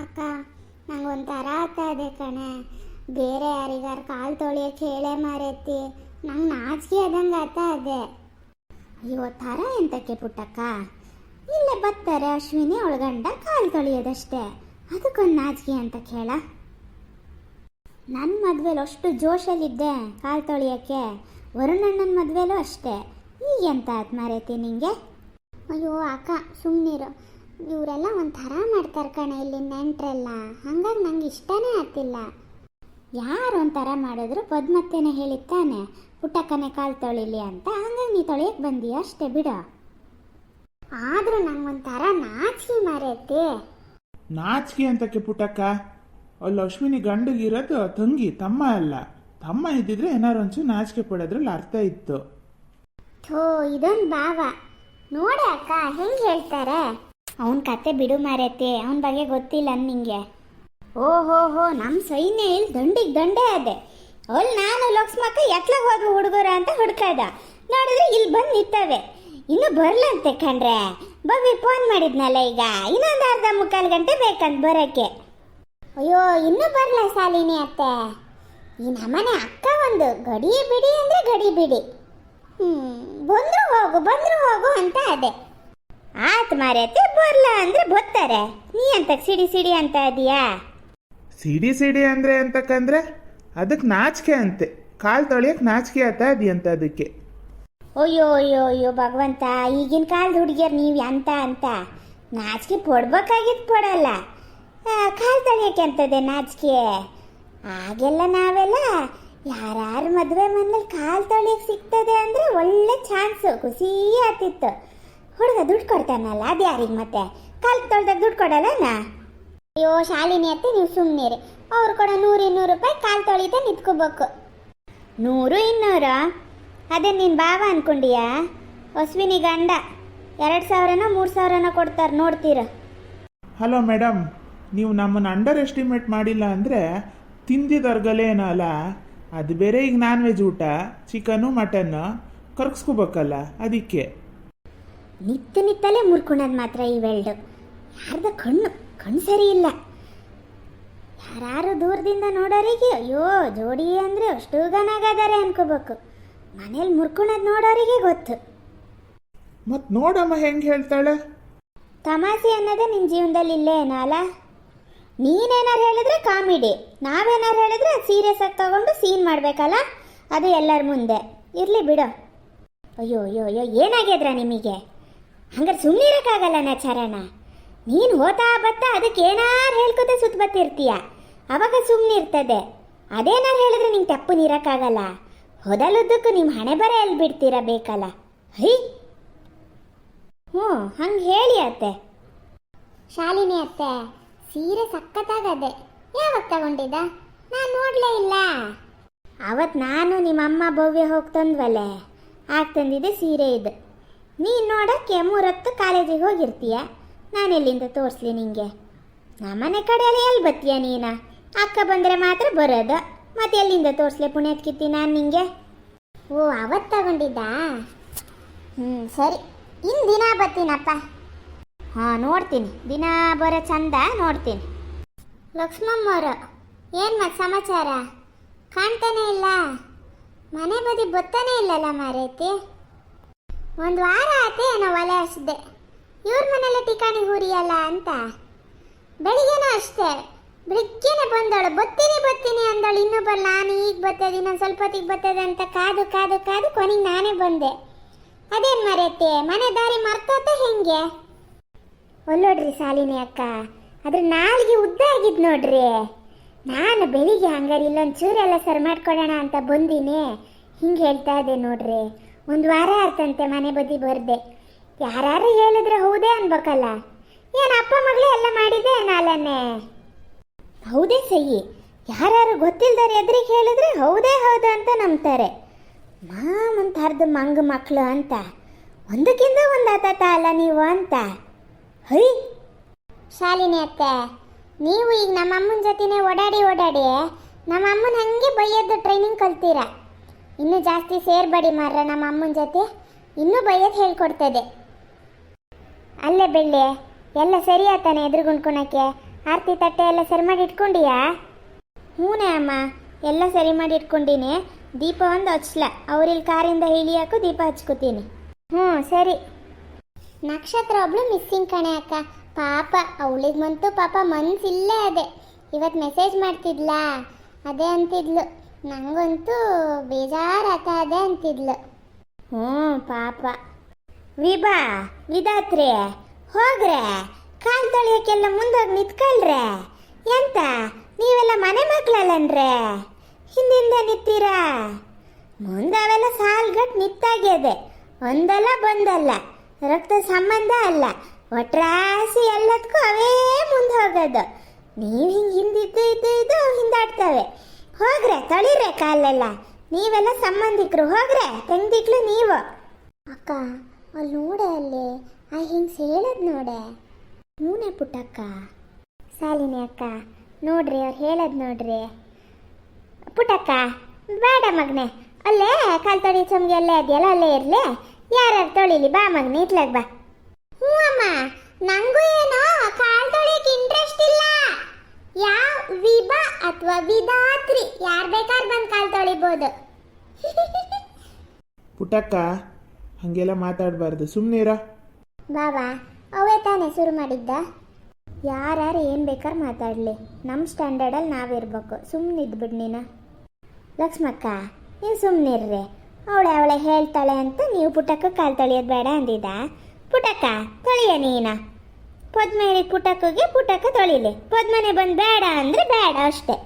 ಅಕ್ಕ ನಂಗೊಂಥರ ಆಗ್ತಾ ಕಣೆ. ಬೇರೆ ಯಾರಿಗಾರು ಕಾಲು ತೊಳಿಯೋಕೆ ಹೇಳೇ ಮಾರೈತಿ. ನಂಗೆ ನಾಚಿಕೆ ಆದಂಗೆ ಆಗ್ತಾ ಇದೆ ಅಯ್ಯೋ, ಥರ ಎಂತಕ್ಕೆ ಪುಟ್ಟಕ್ಕ? ಇಲ್ಲೇ ಬರ್ತಾರೆ ಅಶ್ವಿನಿ ಒಳಗಂಡ ಕಾಲು ತೊಳಿಯೋದಷ್ಟೇ. ಅದಕ್ಕೊಂದು ನಾಚಿಕೆ ಅಂತ ಕೇಳ. ನನ್ನ ಮದುವೆಲಿ ಅಷ್ಟು ಜೋಶಲ್ಲಿದ್ದೆ ಕಾಲು ತೊಳಿಯೋಕ್ಕೆ. ವರುಣಣ್ಣನ ಮದುವೆಲೂ ಅಷ್ಟೇ. ಈಗ ಎಂತ ಆಯ್ತು ಮಾರೈತಿ ನಿಂಗೆ? ಅಯ್ಯೋ, ಅಕ್ಕ ಸುಮ್ಮನಿರು ಇವರೆಲ್ಲ ಒಂಥರ ಮಾಡ್ತಾರೆ ಕಣೆ ಇಲ್ಲಿ ನೆಂಟ್ರೆಲ್ಲ. ಹಂಗಾಗಿ ನಂಗೆ ಇಷ್ಟನೇ ಆಗ್ತಿಲ್ಲ. ಯಾರು ಒಂಥರ ಮಾಡಿದ್ರು ಪದ್ಮತ್ತೇನೆ ಹೇಳಿತ್ತಾನೆ ಪುಟ್ಟಕ್ಕನೆ ಕಾಲು ತೊಳಿಲಿ ಅಂತ. ಹಂಗಾಗಿ ನೀ ತೊಳೆಯಕ್ಕೆ ಬಂದಿ ಅಷ್ಟೇ ಬಿಡ. ಆದ್ರೂ ನಂಗೊಂಥರ ನಾಚಿಕೆ ಮಾರೈತಿ. ನಾಚಿಕೆ ಅಂತಕ್ಕೆ ಪುಟ್ಟಕ್ಕ? ಲಕ್ಷ್ಮಿನಿ ಗಂಡಗಿರೋದು ತಂಗಿ ತಮ್ಮ ಅಲ್ಲ. ತಮ್ಮ ಇದ್ದಿದ್ರೆ ಏನಾರು ಒಂಚೂರು ನಾಚಿಕೆ ಪಡೋದ್ರಲ್ಲಿ ಅರ್ಥ ಇತ್ತು. ಥೋ ಇದೊಂದು ಭಾವ. ನೋಡಿ ಅಕ್ಕ ಹೆಂಗೆ ಹೇಳ್ತಾರೆ? ಅವನ ಕತೆ ಬಿಡು ಮಾರೈತೆ, ಅವನ ಬಗ್ಗೆ ಗೊತ್ತಿಲ್ಲ ನಿಂಗೆ. ಓಹೋಹೋ ಹೋ ನಮ್ಮ ಸೈನ್ಯ ಇಲ್ಲಿ ದಂಡಿಗೆ ದಂಡೆ ಅದೆ. ಅಲ್ಲಿ ನಾನು ಲೋಕ್ಸ್ಮಕ್ಕ ಎತ್ಲ ಹೋದ್ವು ಹುಡುಗರು ಅಂತ ಹುಡ್ಕದ ನೋಡಿದ್ರೆ ಇಲ್ಲಿ ಬಂದು ನಿಂತವೆ. ಇನ್ನು ಬರ್ಲಂತೆ ಕಣ್ರೆ. ಬಬ್ಬಿ ಫೋನ್ ಮಾಡಿದ್ನಲ್ಲ ಈಗ. ಇನ್ನೊಂದು ಅರ್ಧ ಮುಕ್ಕಾಲು ಗಂಟೆ ಬೇಕಂತ ಬರೋಕ್ಕೆ ಅಯ್ಯೋ, ಇನ್ನೂ ಬರಲ್ಲ ಸಾಲಿನಿ ಅತ್ತೆ? ಈ ನಮ್ಮನೆ ಅಕ್ಕ ಒಂದು ಗಡಿ ಬಿಡಿ ಅಂದರೆ ಗಡಿ ಬಿಡಿ. ಹ್ಞೂ ಬಂದರೂ ಹೋಗು ಬಂದರೂ ಹೋಗು ಅಂತ ಅದೇ. ಆತ್ ಮಾರೈತಿ ಬರ್ಲ ಅಂದ್ರೆ ಬತ್ತಾರೆ ನೀ ಅಂತ ಸಿಡಿ ಸಿಡಿ ಅಂತ ಅದೀಯಾ ಸಿಡಿ ಸಿಡಿ ಅಂದ್ರೆ ಅಂತಕ್ಕಂದ್ರೆ ಅದಕ್ಕೆ ನಾಚಿಕೆ ಅಂತೆ. ಕಾಲು ತೊಳಿಯಕ್ಕೆ ನಾಚಿಕೆ ಆತ ಅಂತ ಅದಕ್ಕೆ. ಅಯ್ಯೋ ಅಯ್ಯೋ ಅಯ್ಯೋ ಭಗವಂತ ಈಗಿನ ಕಾಲದ ಹುಡುಗಿಯರು ನೀವು ಅಂತ ಅಂತ? ನಾಚಿಕೆ ಪಡ್ಬೇಕಾಗಿದ್ದು ಪಡಲ್ಲ. ಕಾಲು ತಳಿಯಕ್ಕೆ ಅಂತದೆ ನಾಚಿಕೆ. ಆಗೆಲ್ಲ ನಾವೆಲ್ಲ ಯಾರ್ಯಾರ ಮದುವೆ ಮನೇಲಿ ಕಾಲು ತೊಳಿಯಕ್ಕೆ ಸಿಗ್ತದೆ ಅಂದರೆ ಒಳ್ಳೆ ಚಾನ್ಸ್ ಖುಷಿ ಆತಿತ್ತು ಹುಡುಗ ದುಡ್ಡು ಕೊಡ್ತಾನಲ್ಲ, ಅದು ಯಾರಿಗೆ ಮತ್ತೆ? ಕಾಲು ತೊಳ್ದಾಗ ದುಡ್ಡು ಕೊಡಲ್ಲ ಅಯ್ಯೋ, ಶಾಲಿನಿ ಅತ್ತೆ, ನೀವು ಸುಮ್ಮನಿರಿ ಅವ್ರು ಕೊಡೋ ನೂರು ಇನ್ನೂರು ರೂಪಾಯಿ ಕಾಲು ತೊಳಿತ ನಿಂತ್ಕೋಬೇಕು. ನೂರು ಇನ್ನೂರು? ಅದೇ ನೀನು ಬಾವ ಅನ್ಕೊಂಡಿಯಾ? ಅಶ್ವಿನಿ ಗಂಡ, ಎರಡು ಸಾವಿರನ, ಮೂರು ಸಾವಿರನ ಕೊಡ್ತಾರೆ ನೋಡ್ತೀರ. ಹಲೋ ಮೇಡಮ್ ನೀವು ನಮ್ಮನ್ನು ಅಂಡರ್ ಎಸ್ಟಿಮೇಟ್ ಮಾಡಿಲ್ಲ ಅಂದರೆ ತಿಂದಿದರ್ಗಲೇ ಏನಲ್ಲ ಅದು ಬೇರೆ ಈಗ ನಾನ್ ವೆಜ್ ಊಟ ಚಿಕನು ಮಟನ್ನು ಕರ್ಗಿಸ್ಕೋಬೇಕಲ್ಲ ಅದಕ್ಕೆ. ನಿತ್ತ ನಿತ್ತಲೇ ಮುರ್ಕೊಳೋದು ಮಾತ್ರ ಈ ವೆಲ್ಡು ಯಾರ್ದ ಕಣ್ಣು ಕಣ್ಣು ಸರಿ ಇಲ್ಲ. ಯಾರು ದೂರದಿಂದ ನೋಡೋರಿಗೆ ಅಯ್ಯೋ ಜೋಡಿ ಅಂದರೆ ಅಷ್ಟು ಗನಾಗದಾರೆ ಅನ್ಕೋಬೇಕು. ಮನೇಲಿ ಮುರ್ಕೊಳೋದು ನೋಡೋರಿಗೆ ಗೊತ್ತು. ಮತ್ ನೋಡಮ್ಮ ಹೆಂಗೆ ಹೇಳ್ತಾಳೆ? ತಮಾಷೆ ಅನ್ನೋದೇ ನಿನ್ನ ಜೀವನದಲ್ಲಿ ಇಲ್ಲೇ ಏನೋ ಅಲ್ಲ? ನೀನೇನಾರು ಹೇಳಿದ್ರೆ ಕಾಮಿಡಿ ನಾವೇನಾರು ಹೇಳಿದ್ರೆ ಸೀರಿಯಸ್ ಆಗಿ ತಗೊಂಡು ಸೀನ್ ಮಾಡಬೇಕಲ್ಲ? ಅದು ಎಲ್ಲರ ಮುಂದೆ. ಇರಲಿ ಬಿಡು. ಅಯ್ಯೋ ಅಯ್ಯೋ ಅಯ್ಯೋ ಏನಾಗ್ಯದ್ರ ನಿಮಗೆ? ಹಂಗಾರೆ ಸುಮ್ಮನೆ ಇರೋಕ್ಕಾಗಲ್ಲ ನಾಚಾರಣ ನೀನು ಹೋತಾ ಬತ್ತಾ ಅದಕ್ಕೆ ಏನಾರು ಹೇಳ್ಕೊತ ಸುತ್ತ ಬತ್ತಿರ್ತೀಯ ಅವಾಗ ಸುಮ್ಮನೆ ಇರ್ತದೆ. ಅದೇನಾರು ಹೇಳಿದ್ರೆ ನಿಂಗೆ ತಪ್ಪು ನೀರಕ್ಕಾಗಲ್ಲ? ಹೊದಲುದ್ದಕ್ಕೂ ನಿಮ್ಮ ಹಣೆ ಬರ ಎಲ್ಲಿ ಬಿಡ್ತೀರ ಬೇಕಲ್ಲ? ಹೈ? ಹ್ಞೂ ಹಂಗೆ ಹೇಳಿ ಅತ್ತೆ. ಶಾಲಿನಿ ಅತ್ತೆ ಸೀರೆ ಸಕ್ಕತ್ತಾಗದೆ ಯಾವಾಗ ತಗೊಂಡಿದ್ದ? ನಾನು ನೋಡಲೇ ಇಲ್ಲ. ಅವತ್ತು ನಾನು ನಿಮ್ಮ ಅಮ್ಮ ಭವ್ಯ ಹೋಗಿ ತಂದ್ವಲ್ಲೇ ಆಗ ತಂದಿದ್ದೆ ಸೀರೆ ಇದು. ನೀನು ನೋಡೋಕ್ಕೆ ಮೂರತ್ತು ಕಾಲೇಜಿಗೆ ಹೋಗಿರ್ತೀಯ? ನಾನು ಎಲ್ಲಿಂದ ತೋರಿಸ್ಲಿ ನಿಂಗೆ? ನಮ್ಮನೆ ಕಡೆಯಲ್ಲಿ ಎಲ್ಲಿ ಬತ್ತೀಯ ನೀನು? ಅಕ್ಕ ಬಂದರೆ ಮಾತ್ರ ಬರೋದು. ಮತ್ತೆ ಎಲ್ಲಿಂದ ತೋರಿಸ್ಲಿ ಪುಣ್ಯತ್ಕಿತ್ತಿ ನಾನು ನಿಂಗೆ? ಓ ಅವತ್ತು ತಗೊಂಡಿದ್ದಾ? ಹ್ಞೂ ಸರಿ. ಇನ್ನು ದಿನ ಬರ್ತೀನಪ್ಪ ಹಾಂ, ನೋಡ್ತೀನಿ. ದಿನ ಬರೋ ಚಂದ ನೋಡ್ತೀನಿ. ಲಕ್ಷ್ಮಮ್ಮವ್ರು, ಏನು ಮತ್ತೆ ಸಮಾಚಾರ? ಕಾಣ್ತಾನೆ ಇಲ್ಲ. ಮನೆ ಬದಿ ಬತ್ತಾನೆ ಇಲ್ಲಲ್ಲ ಮಾರೈತಿ? ಒಂದು ವಾರ ಆತೆ ಏನೋ ಒಲೆ ಹಚ್ಚಿದ್ದೆ ಇವ್ರ ಮನೆಯಲ್ಲ ಟಿಕಾಣಿ ಹುರಿಯಲ್ಲ ಅಂತ. ಬೆಳಿಗ್ಗೆನೂ ಅಷ್ಟೇ. ಬೆಳಿಗ್ಗೆನೆ ಬಂದವಳು ಬತ್ತೀನಿ ಬತ್ತೀನಿ ಅಂದಳು ಇನ್ನೂ ಬರಲ್ಲ ನಾನು ಈಗ ಬರ್ತದೆ, ಇನ್ನೊಂದು ಸ್ವಲ್ಪ ಹೊತ್ತಿಗೆ ಬರ್ತದೆ ಅಂತ ಕಾದು ಕಾದು ಕಾದು ಕೊನೆಗೆ ನಾನೇ ಬಂದೆ. ಅದೇನು ಮರೆತೆ, ಮನೆ ದಾರಿ ಮರ್ತೋತ ಹೆಂಗೆ? ಒಲ್ಲೋಡ್ರಿ ಸಾಲಿನಿ ಅಕ್ಕ. ಅದ್ರ ನಾಲ್ಗೆ ಉದ್ದ ಆಗಿದ್ ನೋಡ್ರಿ. ನಾನು ಬೆಳಿಗ್ಗೆ ಹಂಗಾರೆ ಇಲ್ಲೊಂದು ಚೂರೆಲ್ಲ ಸರ್ ಮಾಡ್ಕೊಡೋಣ ಅಂತ ಬಂದೀನಿ. ಹಿಂಗೆ ಹೇಳ್ತಾ ಇದ್ದೆ ನೋಡ್ರಿ. ಒಂದು ವಾರ ಆಯ್ತಂತೆ ಮನೆ ಬದಿ ಬರ್ದೆ. ಯಾರು ಹೇಳಿದ್ರೆ ಹೌದೇ ಅನ್ಬೇಕಲ್ಲ. ಏನು ಅಪ್ಪ ಮಗಳು ಎಲ್ಲ ಮಾಡಿದೆ ನಾಲನ್ನೇ? ಹೌದೇ ಸಹಿ. ಯಾರು ಗೊತ್ತಿಲ್ದಾರೆ ಎದ್ರಿಗೆ ಹೇಳಿದ್ರೆ ಹೌದೇ ಹೌದು ಅಂತ ನಂಬ್ತಾರೆ. ಮಾಮಂತಾರ್ದು ಮಂಗ ಮಕ್ಕಳು ಅಂತ. ಒಂದಕ್ಕಿಂತ ಒಂದು ಆತಾತ ಅಲ್ಲ ನೀವು ಅಂತ. ಹೈ. ಶಾಲಿನಿ ಅತ್ತೆ, ನೀವು ಈಗ ನಮ್ಮ ಅಮ್ಮನ ಜೊತೆನೇ ಓಡಾಡಿ ಓಡಾಡಿ ನಮ್ಮ ಅಮ್ಮನ ಹಂಗೆ ಬೈಯೋದು ಟ್ರೈನಿಂಗ್ ಕಲ್ತೀರ? ಇನ್ನೂ ಜಾಸ್ತಿ ಸೇರ್ಬೇಡಿ ಮಾರ್ರೆ, ನಮ್ಮ ಅಮ್ಮನ ಜೊತೆ. ಇನ್ನೂ ಬೈಯೋದು ಹೇಳ್ಕೊಡ್ತದೆ. ಅಲ್ಲೇ ಬೆಳ್ಳಿ, ಎಲ್ಲ ಸರಿ ಆತಾನೆ ಎದುರುಗುಂಡ್ಕೊಳಕ್ಕೆ ಆರತಿ ತಟ್ಟೆ ಎಲ್ಲ ಸರಿ ಮಾಡಿ ಇಟ್ಕೊಂಡಿಯಾ ಹ್ಞೂನೇ ಅಮ್ಮ, ಎಲ್ಲ ಸರಿ ಮಾಡಿ ಇಟ್ಕೊಂಡಿನಿ ದೀಪ ಒಂದು ಹಚ್ಲ ಅವ್ರಿಲ್ಲಿ ಕಾರಿಂದ ಇಳಿಯಾಕು ದೀಪ ಹಚ್ಕೋತೀನಿ. ಹ್ಞೂ, ಸರಿ. ನಕ್ಷತ್ರ ಒಬ್ಳು ಮಿಸ್ಸಿಂಗ್ ಕಣೆ ಅಕ್ಕ. ಪಾಪ, ಅವಳಿಗೆ ಬಂತು ಪಾಪ ಮನ್ಸಿಲ್ಲೇ ಅದೇ. ಇವತ್ತು ಮೆಸೇಜ್ ಮಾಡ್ತಿದ್ಲಾ? ಅದೇ ಅಂತಿದ್ಲು. ನಂಗಂತೂ ಬೇಜಾರಾತ ಅಂತಿದ್ಲು. ಹ್ಞೂ ಪಾಪ. ವಿಭಾ ವಿಧಾತ್ರಿ ಹೋಗ್ರೆ, ಕಾಲ್ ಮುಂದೆ ಮುಂದೋಗಿ ನಿತ್ಕೊಳ್ರೆ. ಎಂತ, ನೀವೆಲ್ಲ ಮನೆ ಮಕ್ಕಳಲ್ಲನ್ರೆ ಹಿಂದಿಂದ ನಿಂತೀರಾ? ಮುಂದೆ ಅವೆಲ್ಲ ಸಾಲ್ಗಟ್ ನಿತ್ತಾಗಿದೆ ಒಂದಲ್ಲ ಬಂದಲ್ಲ, ರಕ್ತ ಸಂಬಂಧ ಅಲ್ಲ. ಒಟ್ರಾಸಿ ಎಲ್ಲದಕ್ಕೂ ಅವೇ ಮುಂದೆ ಹೋಗೋದು ನೀವು ಹಿಂಗೆ ಹಿಂದಿದ್ದು, ಇದ್ದು, ಇದು ಹಿಂದಾಡ್ತವೆ. ಹೋಗ್ರೆ ತೊಳಿರೆ ಕಾಲೆಲ್ಲ. ನೀವೆಲ್ಲ ಸಂಬಂಧಿಕರು, ಹೋಗ್ರೆ, ತಂಗಿಕ್ಳು ನೀವು. ಅಕ್ಕ ಅಲ್ಲಿ ನೋಡೆ ಅಲ್ಲಿ, ಆ ಹಿಂಗೆ ಹೇಳದ್ ನೋಡೆ. ಹೂನೆ ಪುಟ್ಟಕ್ಕ ಸಾಲಿನಿ ಅಕ್ಕ, ನೋಡ್ರಿ ಅವ್ರು ಹೇಳದ್ ನೋಡ್ರಿ. ಪುಟ್ಟಕ್ಕ ಬೇಡ ಮಗನೆ. ಅಲ್ಲೇ, ಕಾಲ್ ತೊಳಿ, ಚಮ್ಗೆ ಅಲ್ಲೇ ಅದೆಯಲ್ಲ, ಅಲ್ಲೇ ಇರ್ಲಿ. ಯಾರ್ಯಾರು ತೊಳಿಲಿ, ಬಾ ಮಗನೆ, ಇತ್ಲಾಗ ಬಾ. ಹ್ಞೂ ಅಮ್ಮ, ನಂಗೂ ಏನೋ ಕಾಲ್ ತೊಳಿಯಕ್ಕೆ ಇಂಟ್ರೆಸ್ಟ್ ಇಲ್ಲ ಯಾವ ವಿಭ ಅಥವಾ ವಿಧಾತ್ರಿ? ಯಾರು ಬೇಕಾದ್ರೆ ಬಂದು ಕಾಲು ತೊಳಿಬೋದು? ಪುಟ್ಟಕ್ಕ ಹಾಗೆಲ್ಲ ಮಾತಾಡಬಾರ್ದು. ಸುಮ್ಮನಿರ ಬಾಬಾ ಅವೇ ತಾನೇ ಶುರು ಮಾಡಿದ್ದ? ಯಾರ್ಯಾರು ಏನು ಬೇಕಾದ್ರೆ ಮಾತಾಡಲಿ. ನಮ್ಮ ಸ್ಟ್ಯಾಂಡರ್ಡಲ್ಲಿ ನಾವಿರ್ಬೇಕು. ಸುಮ್ಮನೆ ಇದ್ಬಿಡು ನೀನು. ಲಕ್ಷ್ಮಕ್ಕ ನೀವು ಸುಮ್ಮನಿರ್ರಿ ಅವಳೆ ಅವಳೆ ಹೇಳ್ತಾಳೆ ಅಂತ ನೀವು ಪುಟಕ್ಕ ಕಾಲು ತೊಳೆಯೋದು ಬೇಡ ಅಂದಿದ್ದ. ಪುಟಕ್ಕ ತೊಳೆಯ ನೀನ. ಪದ್ಮೇರಿ ಪುಟ್ಟಕ್ಕಗೆ ಪುಟಕ ತೊಳಿಲೆ. ಪದ್ಮನೆ ಬಂದು ಬೇಡ ಅಂದರೆ ಬೇಡ ಅಷ್ಟೇ.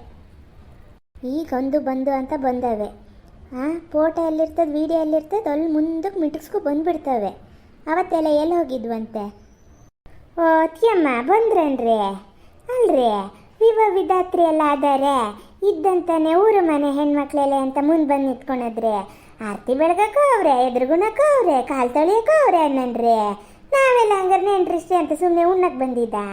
ಈಗೊಂದು ಬಂದು ಅಂತ ಬಂದವೆ. ಹಾಂ ಫೋಟೋ ಎಲ್ಲಿರ್ತದೆ, ವಿಡಿಯೋ ಎಲ್ಲಿರ್ತದೆ ಅಲ್ಲಿ ಮುಂದಕ್ಕೆ ಮಿಟಕ್ಸ್ಕೊ ಬಂದುಬಿಡ್ತವೆ. ಅವತ್ತೆಲ್ಲ ಎಲ್ಲಿ ಹೋಗಿದ್ವಂತೆ? ಓ, ತಿಯಮ್ಮ, ಬಂದ್ರೇನ್ರಿ? ಅಲ್ರಿ, ವಿವ ವಿಧಾತ್ರಿ ಎಲ್ಲ ಆದರೆ, ಇದ್ದಂತಾನೆ ಊರು ಮನೆ ಹೆಣ್ಮಕ್ಳೆಲ್ಲ ಅಂತ ಮುಂದೆ ಬಂದು ನಿಂತ್ಕೊಂಡದ್ರಿ, ಆರತಿ ಬೆಳಗಕ್ಕೂ ಅವ್ರೆ, ಎದುರುಗುಣಕ್ಕೂ ಅವ್ರೆ, ಕಾಲು ತೊಳಿಯಕ್ಕೂ ಅವ್ರೆ ಅನ್ನನ್ರಿ? ನಾವೆಲ್ಲ ಹಂಗಾರೆ ನೆಂಟ್ರಿಷ್ಟೇ ಅಂತ ಸುಮ್ಮನೆ ಉಣ್ಣಕ್ಕೆ ಬಂದಿದ್ದಾ?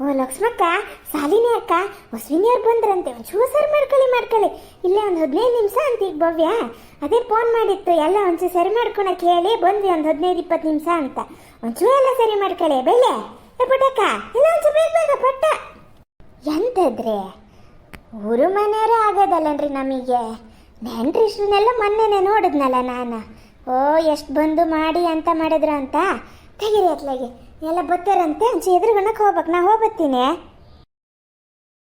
ಓ ಲಕ್ಷ್ಮಕ್ಕ, ಸಾಲಿನಿ ಅಕ್ಕ ಅಶ್ವಿನಿ ಅವ್ರು ಬಂದ್ರಂತೆ, ಒಂಚೂರು ಸರಿ ಮಾಡ್ಕೊಳ್ಳಿ ಮಾಡ್ಕೊಳ್ಳಿ. ಇಲ್ಲೇ ಒಂದು ಹದಿನೈದು ನಿಮಿಷ ಅಂತ ಈಗ ಭವ್ಯ. ಅದೇ ಫೋನ್ ಮಾಡಿತ್ತು, ಎಲ್ಲ ಒಂಚೂರು ಸರಿ ಮಾಡ್ಕೊಳಕ್ಕೆ ಹೇಳಿ, ಬಂದ್ವಿ ಒಂದು ಹದಿನೈದು ಇಪ್ಪತ್ತು ನಿಮಿಷ ಅಂತ. ಒಂಚೂರು ಎಲ್ಲ ಸರಿ ಮಾಡ್ಕೊಳ್ಳಿ ಬೆಳೆ ಏ ಪುಟ್ಟಕ್ಕ, ಇಲ್ಲ ಒಂಚೂರು ಬೇಗ ಬೇಗ, ಪಟ್ಟ. ಎಂತದ್ರೆ? ಊರು ಮನೆಯವರೇ ಆಗೋದಲ್ಲನ್ರಿ ನಮಗೆ. ನೆಂಟ್ರಿಷ್ಟ್ರನ್ನೆಲ್ಲ ಮೊನ್ನೆನೆ ನೋಡಿದ್ನಲ್ಲ ನಾನು. ಓ, ಎಷ್ಟು ಬಂದು ಮಾಡಿ ಅಂತ ಮಾಡಿದ್ರು ಅಂತ ತೆಗಿರಿ ಅತ್ಲಾಗೆ. ಎಲ್ಲ ಬತ್ತಾರಂತೆ? ಅಂಚೆ ಎದುರುಗಣಕ್ಕೆ ಹೋಗ್ಬೇಕು. ನಾ ಹೋಗ್ಬತ್ತೀನಿ.